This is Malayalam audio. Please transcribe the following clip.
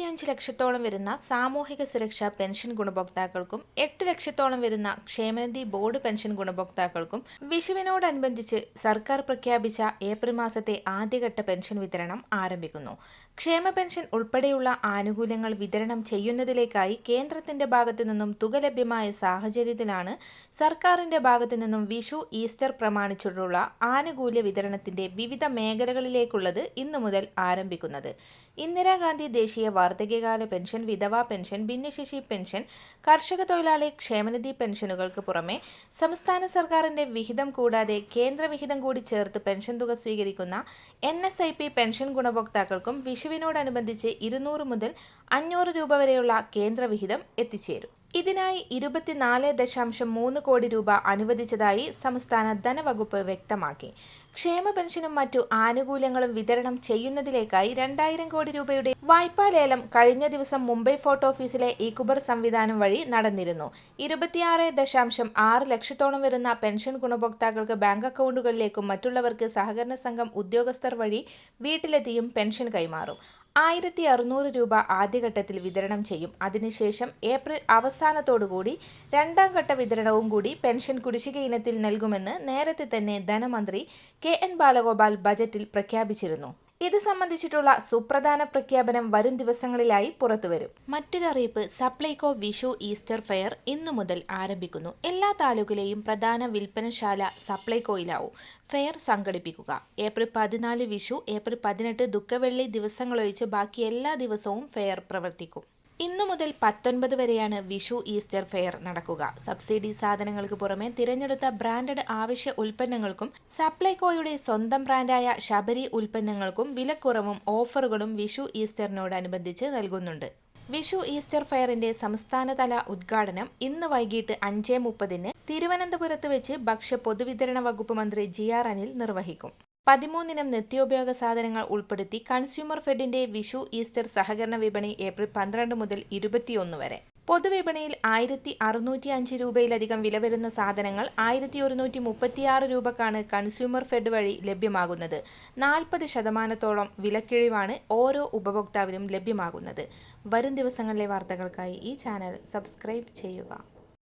ഇരുപത്തിയഞ്ച് ലക്ഷത്തോളം വരുന്ന സാമൂഹിക സുരക്ഷാ പെൻഷൻ ഗുണഭോക്താക്കൾക്കും എട്ട് ലക്ഷത്തോളം വരുന്ന ക്ഷേമനിധി ബോർഡ് പെൻഷൻ ഗുണഭോക്താക്കൾക്കും വിഷുവിനോടനുബന്ധിച്ച് സർക്കാർ പ്രഖ്യാപിച്ച ഏപ്രിൽ മാസത്തെ ആദ്യഘട്ട പെൻഷൻ വിതരണം ആരംഭിക്കുന്നു. ക്ഷേമ പെൻഷൻ ഉൾപ്പെടെയുള്ള ആനുകൂല്യങ്ങൾ വിതരണം ചെയ്യുന്നതിലേക്കായി കേന്ദ്രത്തിന്റെ ഭാഗത്തു നിന്നും തുക ലഭ്യമായ സാഹചര്യത്തിലാണ് സർക്കാരിന്റെ ഭാഗത്തു നിന്നും വിഷു ഈസ്റ്റർ പ്രമാണിച്ചുള്ള ആനുകൂല്യ വിതരണത്തിന്റെ വിവിധ മേഖലകളിലേക്കുള്ളത് ഇന്നു മുതൽ ആരംഭിക്കുന്നത്. ഇന്ദിരാഗാന്ധി ദേശീയ വാർദ്ധക്യകാല പെൻഷൻ വിധവാ പെൻഷൻ ഭിന്നശേഷി പെൻഷൻ കർഷക തൊഴിലാളി ക്ഷേമനിധി പെൻഷനുകൾക്ക് പുറമെ സംസ്ഥാന സർക്കാരിന്റെ വിഹിതം കൂടാതെ കേന്ദ്രവിഹിതം കൂടി ചേർത്ത് പെൻഷൻ തുക സ്വീകരിക്കുന്ന എൻ പെൻഷൻ ഗുണഭോക്താക്കൾക്കും വിഷുവിനോടനുബന്ധിച്ച് ഇരുന്നൂറ് മുതൽ അഞ്ഞൂറ് രൂപ വരെയുള്ള കേന്ദ്രവിഹിതം എത്തിച്ചേരും ഇതിനായി ഇരുപത്തിനാല് ദശാംശം മൂന്ന് കോടി രൂപ അനുവദിച്ചതായി സംസ്ഥാന ധനവകുപ്പ് വ്യക്തമാക്കി. ക്ഷേമ പെൻഷനും മറ്റു ആനുകൂല്യങ്ങളും വിതരണം ചെയ്യുന്നതിലേക്കായി രണ്ടായിരം കോടി രൂപയുടെ വായ്പാ ലേലം കഴിഞ്ഞ ദിവസം മുംബൈ ഫോർട്ട് ഓഫീസിലെ ഇകുബർ സംവിധാനം വഴി നടന്നിരുന്നു. ഇരുപത്തിയാറ് ദശാംശം ആറ് ലക്ഷത്തോളം വരുന്ന പെൻഷൻ ഗുണഭോക്താക്കൾക്ക് ബാങ്ക് അക്കൗണ്ടുകളിലേക്കും മറ്റുള്ളവർക്ക് സഹകരണ സംഘം ഉദ്യോഗസ്ഥർ വഴി വീട്ടിലെത്തിയും പെൻഷൻ കൈമാറും. ആയിരത്തി അറുന്നൂറ് രൂപ ആദ്യഘട്ടത്തിൽ വിതരണം ചെയ്യും. അതിനുശേഷം ഏപ്രിൽ അവസാനത്തോടുകൂടി രണ്ടാം ഘട്ട വിതരണവും കൂടി പെൻഷൻ കുടിശ്ശിക ഇനത്തിൽ നൽകുമെന്ന് നേരത്തെ തന്നെ ധനമന്ത്രി കെ എൻ ബാലഗോപാൽ ബജറ്റിൽ പ്രഖ്യാപിച്ചിരുന്നു. ഇത് സംബന്ധിച്ചിട്ടുള്ള സുപ്രധാന പ്രഖ്യാപനം വരും ദിവസങ്ങളിലായി പുറത്തുവരും. മറ്റൊരറിയിപ്പ് സപ്ലൈകോ വിഷു ഈസ്റ്റർ ഫെയർ ഇന്നു മുതൽ ആരംഭിക്കുന്നു. എല്ലാ താലൂക്കിലെയും പ്രധാന വിൽപ്പനശാല സപ്ലൈകോയിലാവും. ഫെയർ സംഘടിപ്പിക്കുക. ഏപ്രിൽ പതിനാല് വിഷു ഏപ്രിൽ പതിനെട്ട് ദുഃഖവെള്ളി ദിവസങ്ങളൊഴിച്ച് ബാക്കി എല്ലാ ദിവസവും ഫെയർ പ്രവർത്തിക്കും. ഇന്നു മുതൽ പത്തൊൻപത് വരെയാണ് വിഷു ഈസ്റ്റർ ഫെയർ നടക്കുക. സബ്സിഡി സാധനങ്ങൾക്ക് പുറമെ തിരഞ്ഞെടുത്ത ബ്രാൻഡഡ് ആവശ്യ ഉൽപ്പന്നങ്ങൾക്കും സപ്ലൈകോയുടെ സ്വന്തം ബ്രാൻഡായ ശബരി ഉൽപ്പന്നങ്ങൾക്കും വിലക്കുറവും ഓഫറുകളും വിഷു ഈസ്റ്ററിനോടനുബന്ധിച്ച് നൽകുന്നുണ്ട്. വിഷു ഈസ്റ്റർ ഫെയറിന്റെ സംസ്ഥാനതല ഉദ്ഘാടനം ഇന്ന് വൈകിട്ട് അഞ്ച് മുപ്പതിന് തിരുവനന്തപുരത്ത് വെച്ച് ഭക്ഷ്യ പൊതുവിതരണ വകുപ്പ് മന്ത്രി ജി ആർ അനിൽ നിർവഹിക്കും. പതിമൂന്നിനം നിത്യോപയോഗ സാധനങ്ങൾ ഉൾപ്പെടുത്തി കൺസ്യൂമർ ഫെഡിന്റെ വിഷു ഈസ്റ്റർ സഹകരണ വിപണി ഏപ്രിൽ പന്ത്രണ്ട് മുതൽ ഇരുപത്തിയൊന്ന് വരെ. പൊതുവിപണിയിൽ ആയിരത്തി അറുന്നൂറ്റി അഞ്ച് രൂപയിലധികം വില വരുന്ന സാധനങ്ങൾ ആയിരത്തി ഒരുന്നൂറ്റി മുപ്പത്തിയാറ് രൂപക്കാണ് കൺസ്യൂമർ ഫെഡ് വഴി ലഭ്യമാകുന്നത്. നാൽപ്പത് ശതമാനത്തോളം വിലക്കിഴിവാണ് ഓരോ ഉപഭോക്താവിനും ലഭ്യമാകുന്നത്. വരും ദിവസങ്ങളിലെ വാർത്തകൾക്കായി ഈ ചാനൽ സബ്സ്ക്രൈബ് ചെയ്യുക.